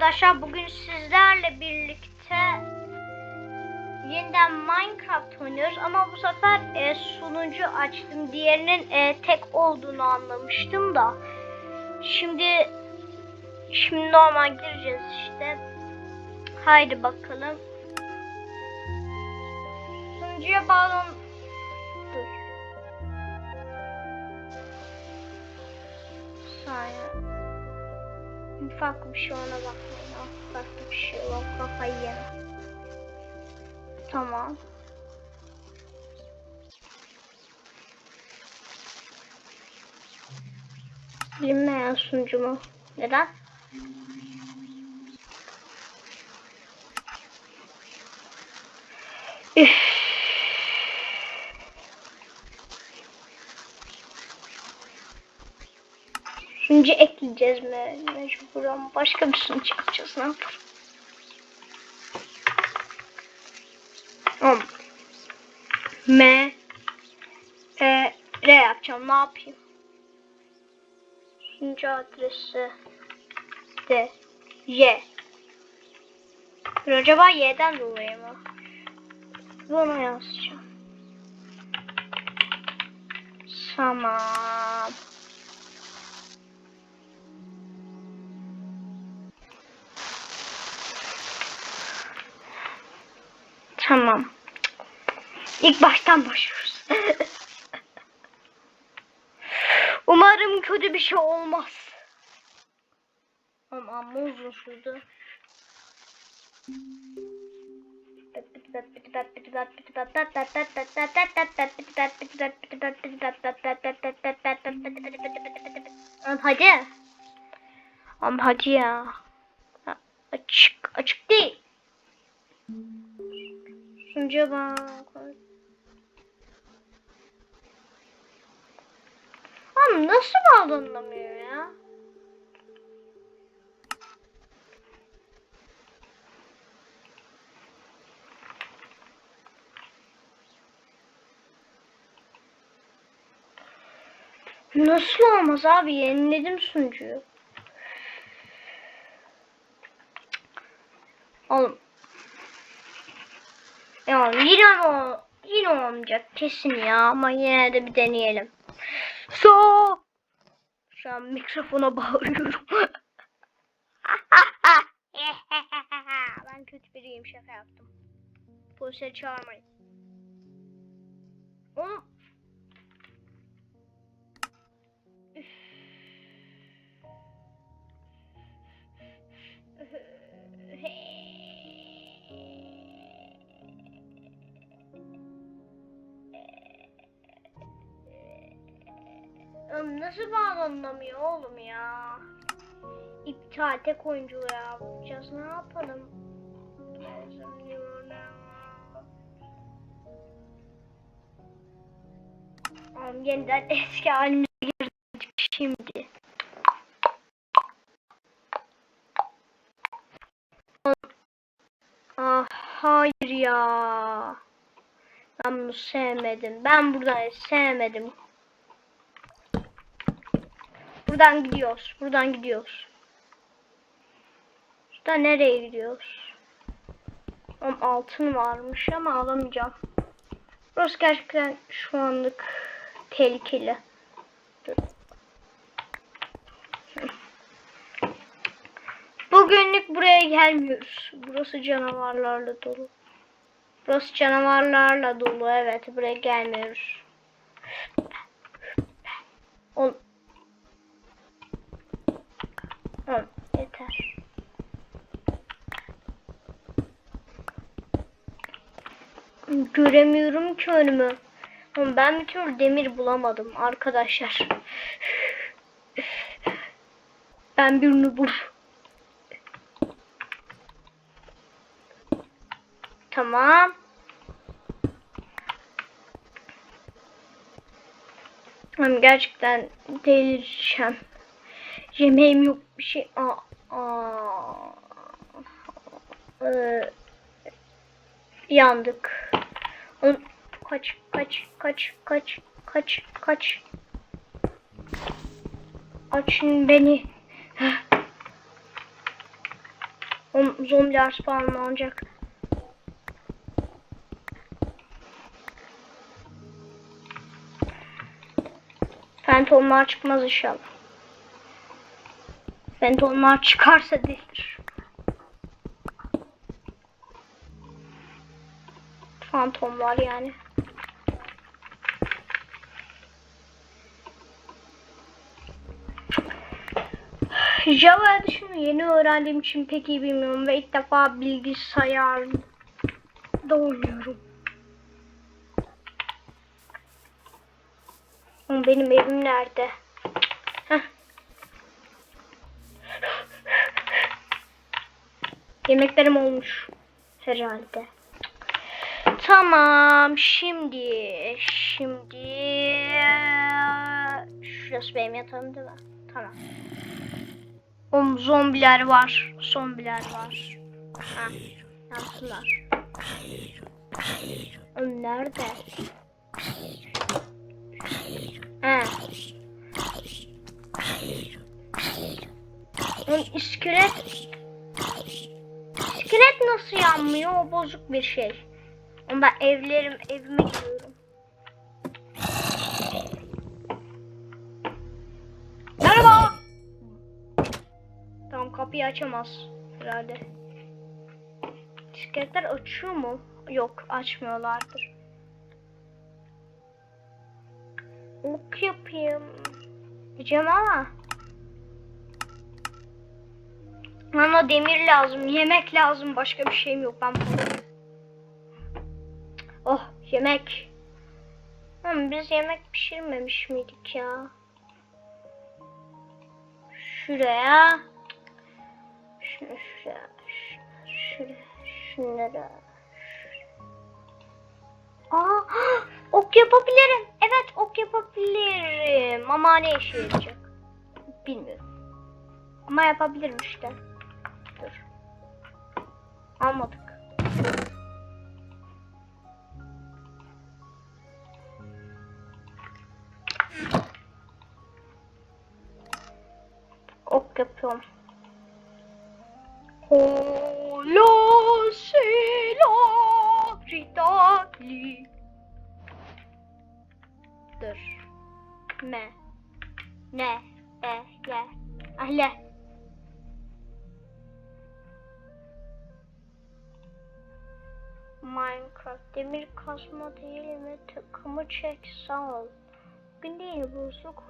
arkadaşlar bugün sizlerle birlikte yeniden Minecraft oynuyoruz ama bu sefer e, sunucu açtım. Diğerinin e, tek olduğunu anlamıştım da. Şimdi şimdi normal gireceğiz işte. Haydi bakalım. Sunucuya bağlan. Dur. Saniye. Bir şey ona bakmayın. Bir şey yok. Kafayı yeme. Tamam. Bilinmeyen sunucu mu? Neden? Üff. Sunucu ekleyeceğiz mi? Mecburen başka bir sunucu yapacağız. Ne yapalım? M E R yapacağım. Ne yapayım? Sunucu adresi D Y Dur, acaba Y'den dolayı mı? Bunu yazacağım. Tamam. Tamam. İlk baştan başlıyoruz. Umarım kötü bir şey olmaz. Ama amma uzun sürdü. Hadi. Am hadi ya. Açık açık değil. Sunucuya bak. Oğlum nasıl bağlanamıyor ya? Nasıl olmaz abi? Yeniledim sunucuyu. Oğlum. Ya yine o yine olmayacak kesin ya ama yine de bir deneyelim. So Şu an mikrofona bağırıyorum. ben kötü biriyim şaka yaptım. Polise çağırmayın. Oğlum. Nasıl bağlanamıyor oğlum ya? İptal tek oyuncu yapacağız. Ne yapalım? Oğlum yeniden eski halimize girdik şimdi. Ah hayır ya. Ben bunu sevmedim. Ben buradan sevmedim. Buradan gidiyoruz. Buradan gidiyoruz. Burada nereye gidiyoruz? Oğlum altın varmış ama alamayacağım. Burası gerçekten şu anlık tehlikeli. Bugünlük buraya gelmiyoruz. Burası canavarlarla dolu. Burası canavarlarla dolu. Evet buraya gelmiyoruz. Oğlum Tamam yeter. Göremiyorum ki önümü. Ama ben bir türlü demir bulamadım arkadaşlar. Ben birini bul. Tamam. Tamam gerçekten delireceğim. Yemeğim yok bir şey. Aa, aa. Ee, yandık. Kaç kaç kaç kaç kaç kaç. Açın beni. Zombiler spawnlanacak. Fantomlar çıkmaz inşallah. Fantomlar çıkarsa delir. Fantomlar yani. Java dışını yeni öğrendiğim için pek iyi bilmiyorum ve ilk defa bilgisayarda oynuyorum. Benim evim nerede? Yemeklerim olmuş herhalde. Tamam şimdi şimdi şurası benim yatağım değil mi? Tamam. Oğlum zombiler var. Zombiler var. Ha, yansınlar. Oğlum nerede? Ha. Oğlum iskelet İskelet nasıl yanmıyor? O bozuk bir şey. Oğlum ben evlerim, evime gidiyorum. Kapıyı açamaz herhalde. İskeletler açıyor mu? Yok açmıyorlardır. Ok yapayım. Diyeceğim ama. Bana demir lazım, yemek lazım. Başka bir şeyim yok. Ben. Oh yemek. Ama biz yemek pişirmemiş miydik ya? Şuraya. Şuraya. Şuraya. Şunlara. Aa, ok yapabilirim. Evet ok yapabilirim. Ama ne işe yarayacak? Bilmiyorum. Ama yapabilirim işte. Dur. Almadık. Ok yapıyorum. Ritali. Dur. Me. Ne. E. Ye. Ahle. Minecraft demir kazma değil mi? Takımı çek sağ ol. Bugün değil bozuk.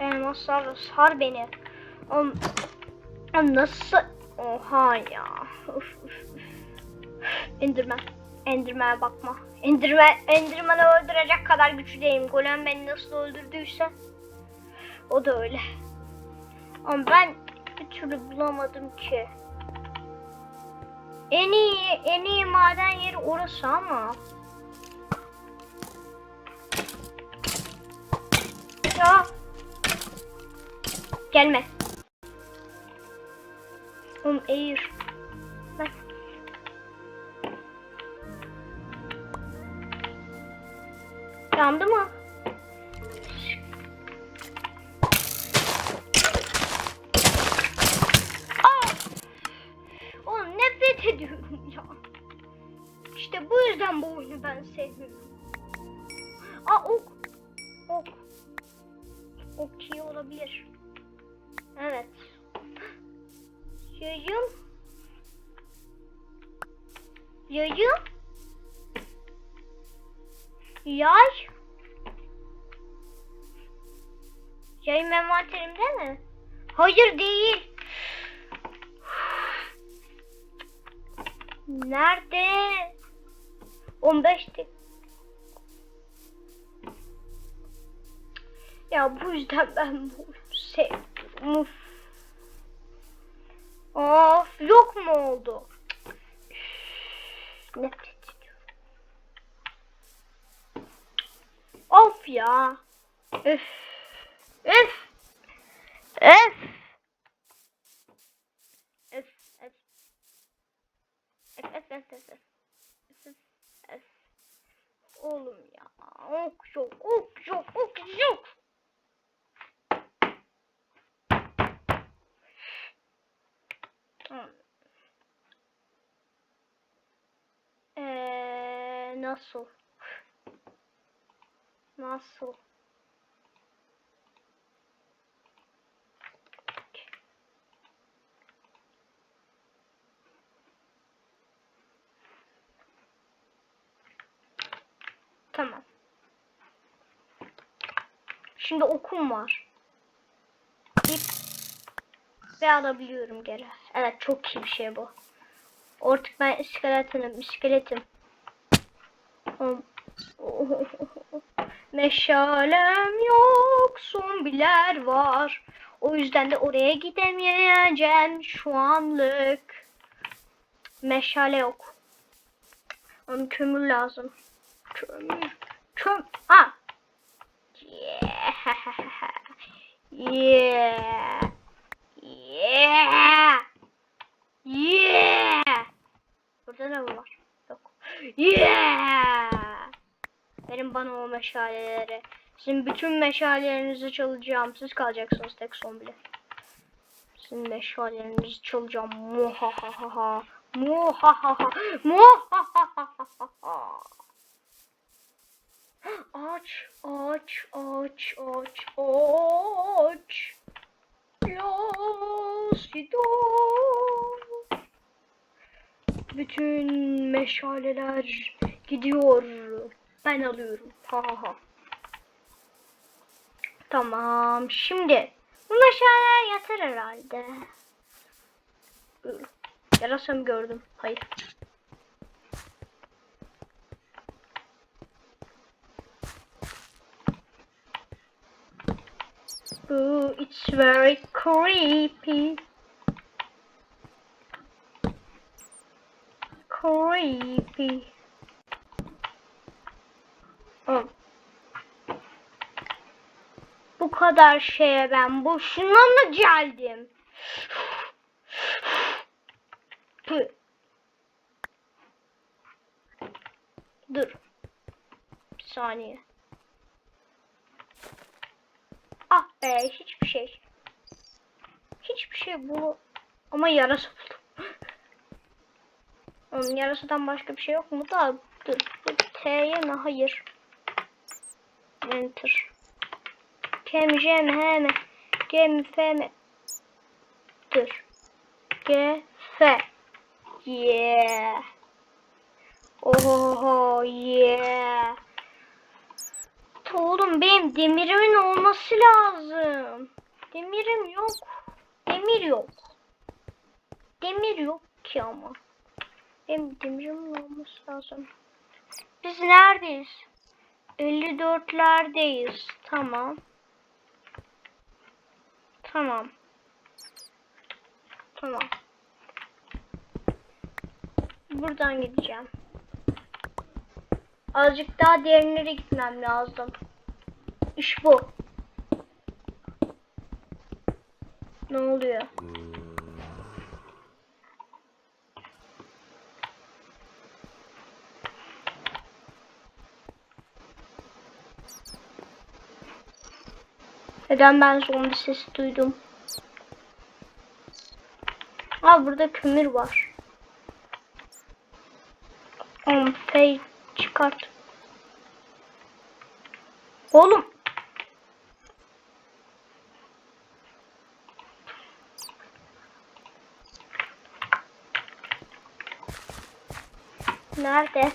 Benim asla sar beni. Oğlum, nasıl? Oha ya. Uf, uf. Enderman. Enderman'e bakma. Enderman, Enderman'ı öldürecek kadar güçlüyüm. Golem beni nasıl öldürdüyse. O da öyle. Ama ben bir türlü bulamadım ki. En iyi, en iyi maden yeri orası ama. Ya. Gelme. Oğlum eğir. Bak. Yandı mı? Mi? Hayır değil. Nerede? 15 dik. Ya bu yüzden ben bu sevmiyorum. Of. Of yok mu oldu? Nefret ediyorum. Of ya. Üf. Üf. Öf. Öf. Öf. Öf. Öf. Öf. Öf. Öf. Öf. Oğlum ya. Ok yok. Ok yok. Ok yok. Nasıl? Nasıl? Şimdi okum var. İp ve alabiliyorum geri. Evet çok iyi bir şey bu. Artık ben iskeletim, iskeletim. Meşalem yok, zombiler var. O yüzden de oraya gidemeyeceğim şu anlık. Meşale yok. Onun kömür lazım. Kömür. Köm. Ha. Yeah. Yeah. Yeah. Burada ne var? Yok. Yeah. Verin bana o meşaleleri. Sizin bütün meşalelerinizi çalacağım. Siz kalacaksınız tek son bile. Sizin meşalelerinizi çalacağım. Muhahaha. Muhahaha. Muhahaha. Aç, aç, aç, aç, aç. Yasido. Bütün meşaleler gidiyor. Ben alıyorum. Ha ha ha. Tamam. Şimdi bu meşaleler yatar herhalde. Yarasam gördüm. Hayır. Ooh, it's very creepy. Creepy. Oh. Bu kadar şeye ben boşuna mı geldim? Dur. Bir saniye. Be hiçbir şey. Hiçbir şey bu. Ama yarası buldum. Oğlum yarasıdan başka bir şey yok mu da? Dur. dur. T'ye mi? Hayır. Enter. Kem, jem, he mi? Gem, fe mi? Dur. G, fe. Yeah. Oho, yeah. Oğlum benim demirimin olması lazım. Demirim yok. Demir yok. Demir yok ki ama. Benim demirimin olması lazım. Biz neredeyiz? 54'lerdeyiz. Tamam. Tamam. Tamam. Buradan gideceğim. Azıcık daha derinlere gitmem lazım. İş bu. Ne oluyor? Neden ben zombi sesi duydum? Aa burada kömür var. Oğlum fey çıkart. Oğlum. Nerede?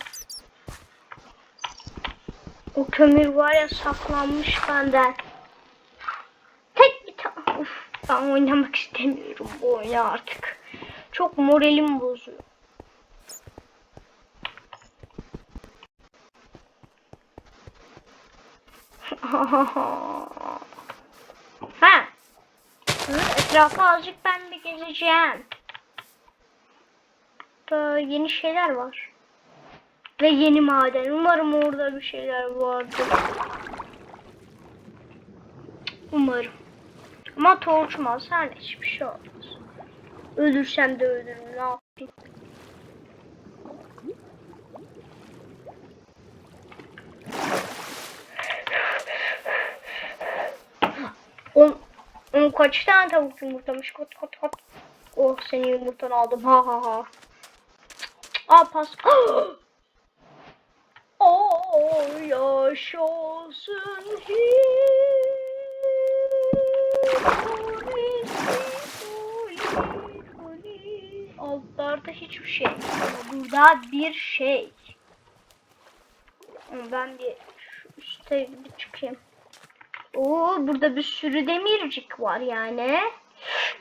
O kömür var ya saklanmış benden. Tek bir tane. Uf, ben oynamak istemiyorum bu oyunu artık. Çok moralim bozuyor. ha. Hı, etrafa azıcık ben bir gezeceğim. Da yeni şeyler var. Ve yeni maden. Umarım orada bir şeyler vardır. Umarım. Ama torçmaz. Her ne hiçbir şey olmaz. Ölürsem de ölürüm. Ne yapayım? On, on kaç tane tavuk yumurtlamış? Kot kot kot. Oh senin yumurtanı aldım. Ha ha ha. Aa pas. yaşasın Altlarda hiçbir şey. Burada bir şey. Ben bir üstte bir çıkayım. Oo burada bir sürü demircik var yani.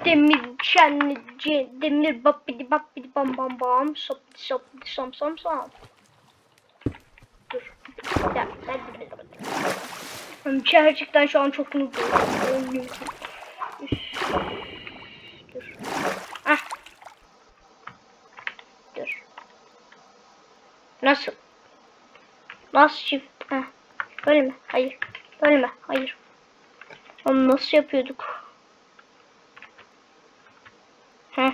Demir çenlici, demir bappidi bappidi bam bam bam, sopidi sopidi sam sam sam. Dur. Ben Gerçekten şu an çok mutluyum. Dur. Ah. Dur. Nasıl? Nasıl çift? Heh. Böyle mi? Hayır. Böyle mi? Hayır. Onu nasıl yapıyorduk? Heh.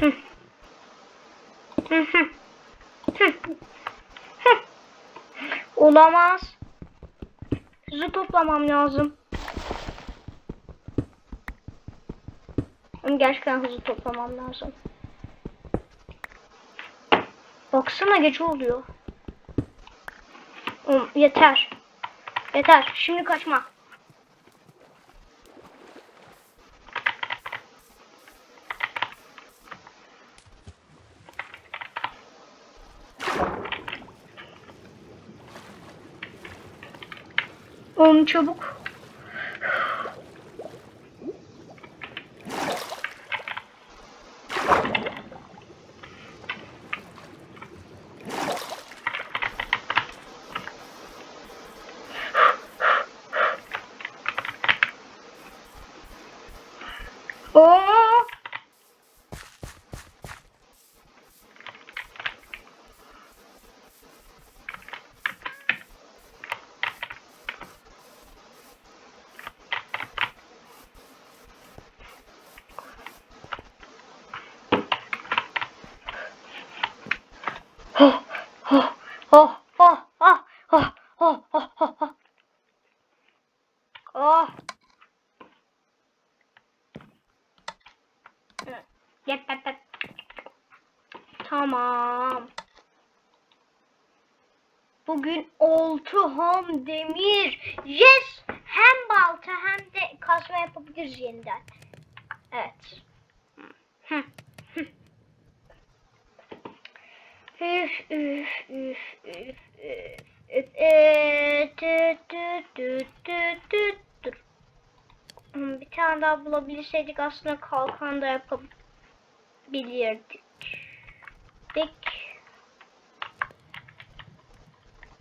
Hı. Hı hı. Olamaz. Hızlı toplamam lazım. Ama Gerçekten hızlı toplamam lazım. Baksana gece oluyor. Oğlum, yeter. Yeter. Şimdi kaçma. Oğlum çabuk. Oh oh oh oh oh oh oh oh. Oh. Yap. Tamam. Bugün oltu ham demir. Yes. Hem balta hem de kasma yapabiliriz yeniden. Evet. Hı. Üf üf üf üf üf tü. Hmm, Bir tane daha bulabilseydik aslında kalkan da yapabilirdik. Dik.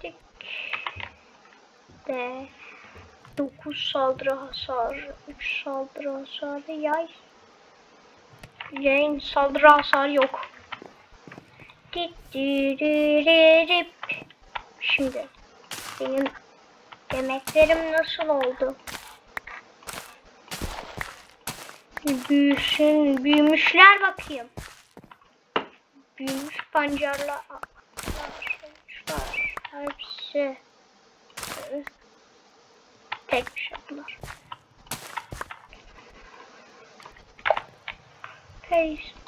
Dik. De. 9 saldırı hasarı, 3 saldırı hasarı, yay. Yayın saldırı hasarı yok. Şimdi benim yemeklerim nasıl oldu? Büyüsün, büyümüşler bakayım. Büyümüş pancarlar. Hepsi. Tek bir şey bunlar. Paste.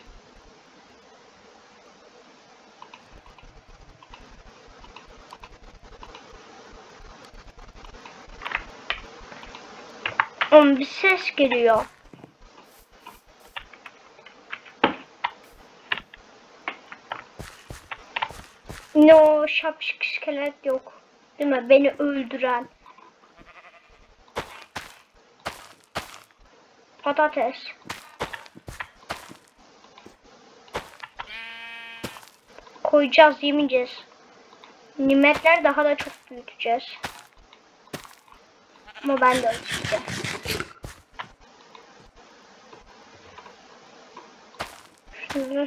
Oğlum bir ses geliyor. No şapşık iskelet yok. Değil mi? Beni öldüren. Patates. Koyacağız, yemeyeceğiz. Nimetler daha da çok büyüteceğiz. Ama ben de ölçeceğim.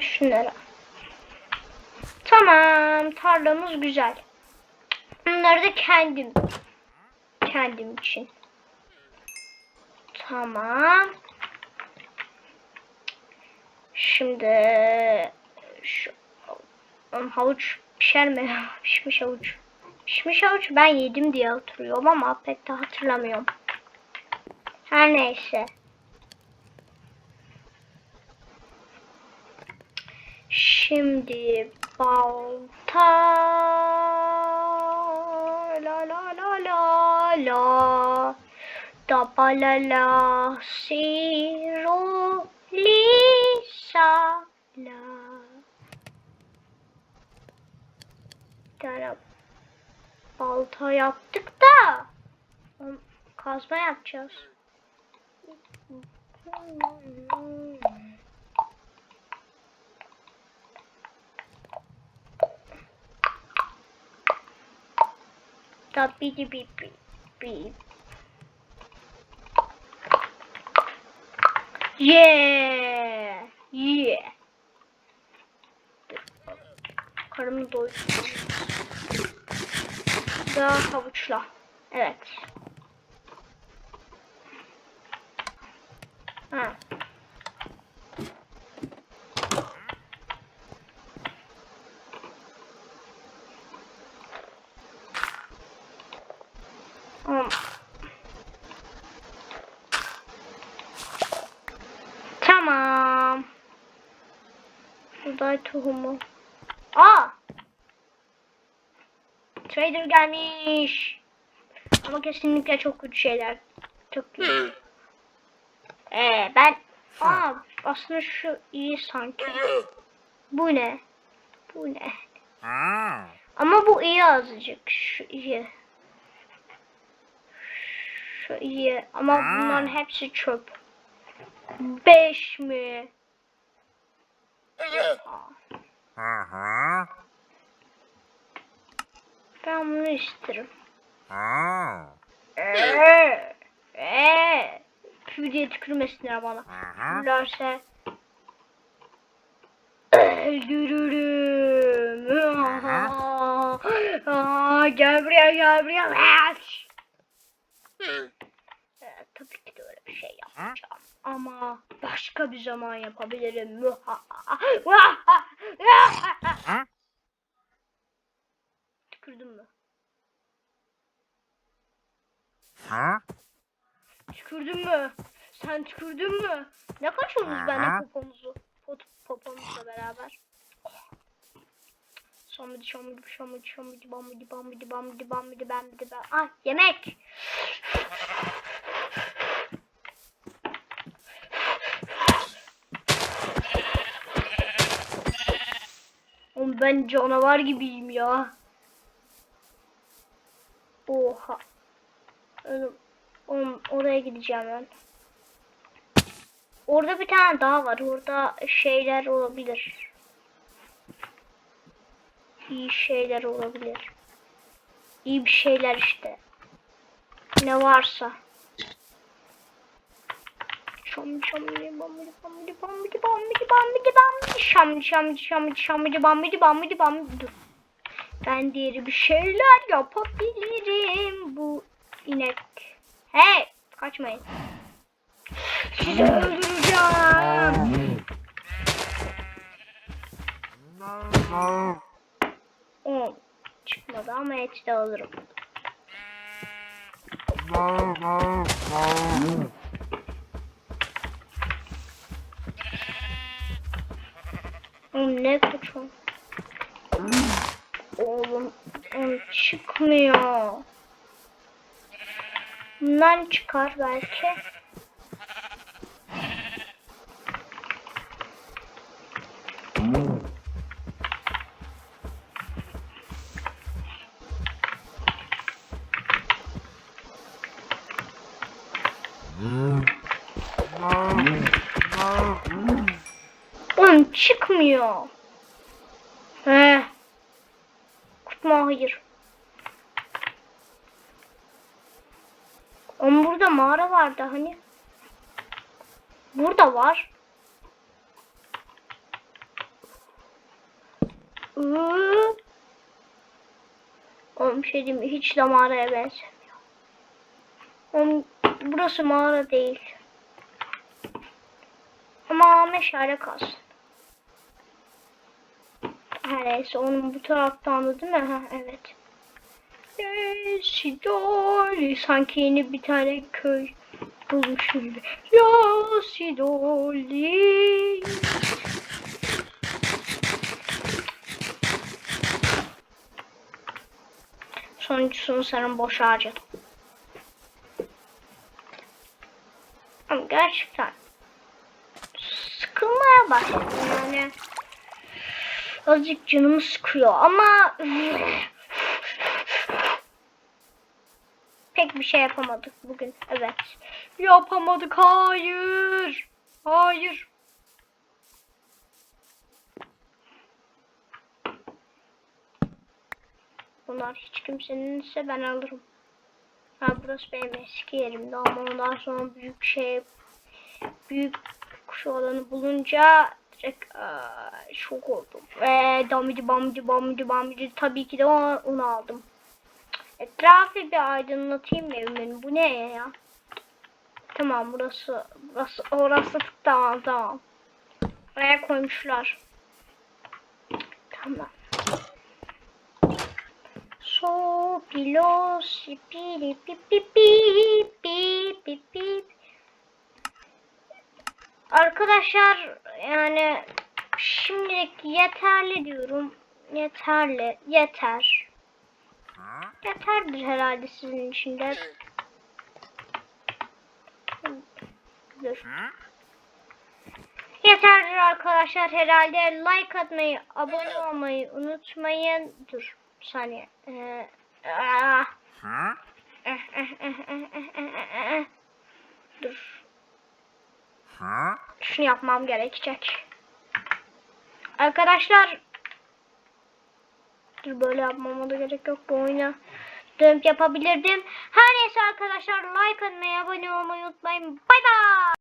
Şunlara. Tamam. Tarlamız güzel. Bunları da kendim. Kendim için. Tamam. Şimdi şu havuç pişer mi? Pişmiş havuç. Pişmiş havuç ben yedim diye hatırlıyorum ama pek de hatırlamıyorum. Her neyse. Şimdi balta la la la la la da ba la la si ro li sa la tane balta yaptık da kazma yapacağız. Da bidi bip bip. Yeah. Yeah. Karımı doyuracağım. Daha havuçla. Evet. Ha. Tamam. Tamam. Buğday tohumu. Aa! Trader gelmiş. Ama kesinlikle çok kötü şeyler. Çok kötü. Ee, ben Aa, aslında şu iyi sanki. Bu ne? Bu ne? Ama bu iyi azıcık. Şu iyi. Şu iyi. Ama bunların hepsi çöp. Beş mi? Aa, ben bunu isterim. Eee. Eee. Pü diye tükürmesinler bana. Tükürlerse öldürürüm. Aa, gel buraya gel buraya. Ee, tabii ki de öyle bir şey yapacağım. Ama başka bir zaman yapabilirim. Tükürdün mü? Tükürdün mü? Sen tükürdün mü? Ne kaçıyorsunuz benimle poponuzu? Pot, poponuzla beraber. Şamidi şamidi şamidi şamidi bamidi bamidi bamidi bamidi bamidi bamidi Ah yemek. Ben canavar gibiyim ya. Oha. Oğlum, oğlum oraya gideceğim ben. Orada bir tane daha var. Orada şeyler olabilir. İyi şeyler olabilir. İyi bir şeyler işte. Ne varsa. Şam şam bamidi bamidi bamidi bamidi bamidi bamidi şam şam şam bamidi bamidi bamidi dur. Ben diğeri bir şeyler yapabilirim bu inek. Hey kaçmayın. Sizi öldüreceğim. O çıkmadı ama eti de alırım. Oğlum ne kaçıyor? Oğlum oğlum çıkmıyor. Bundan çıkar belki. Çıkmıyor. He. Kutma hayır. Ama burada mağara vardı hani. Burada var. Iıı. Oğlum şey diyeyim? Hiç de mağaraya benzemiyor. Oğlum burası mağara değil. Ama meşale kalsın. Her neyse onun bu taraftan da değil mi? Ha, evet. Sidoli. Sanki yeni bir tane köy bulmuşum gibi. Ya Sidoli. Sonuncusunu sanırım boş harcadım. Ama gerçekten sıkılmaya başladım yani. Azıcık canımı sıkıyor ama pek bir şey yapamadık bugün. Evet. Yapamadık. Hayır. Hayır. Bunlar hiç kimsenin ise ben alırım. Ha burası benim eski yerimdi ama ondan sonra büyük şey büyük şu alanı bulunca direkt aa, şok oldum. Ve damidi bamidi bamidi bamidi tabii ki de onu, aldım. Etrafı bir aydınlatayım evimin? Bu ne ya? Tamam burası burası orası tamam tamam. Oraya koymuşlar. Tamam. So pilo si pili pi pi pi pi pi pi. Arkadaşlar yani şimdilik yeterli diyorum. Yeterli. Yeter. Yeterdir herhalde sizin için de. Dur. Yeterdir arkadaşlar herhalde. Like atmayı, abone olmayı unutmayın. Dur. Bir saniye. Ee, ah. Eh, eh, eh, eh, eh. Dur. Şunu yapmam gerekecek. Arkadaşlar Dur böyle yapmama da gerek yok bu oyuna. Dönüp yapabilirdim. Her neyse arkadaşlar like atmayı, abone olmayı unutmayın. Bay bay.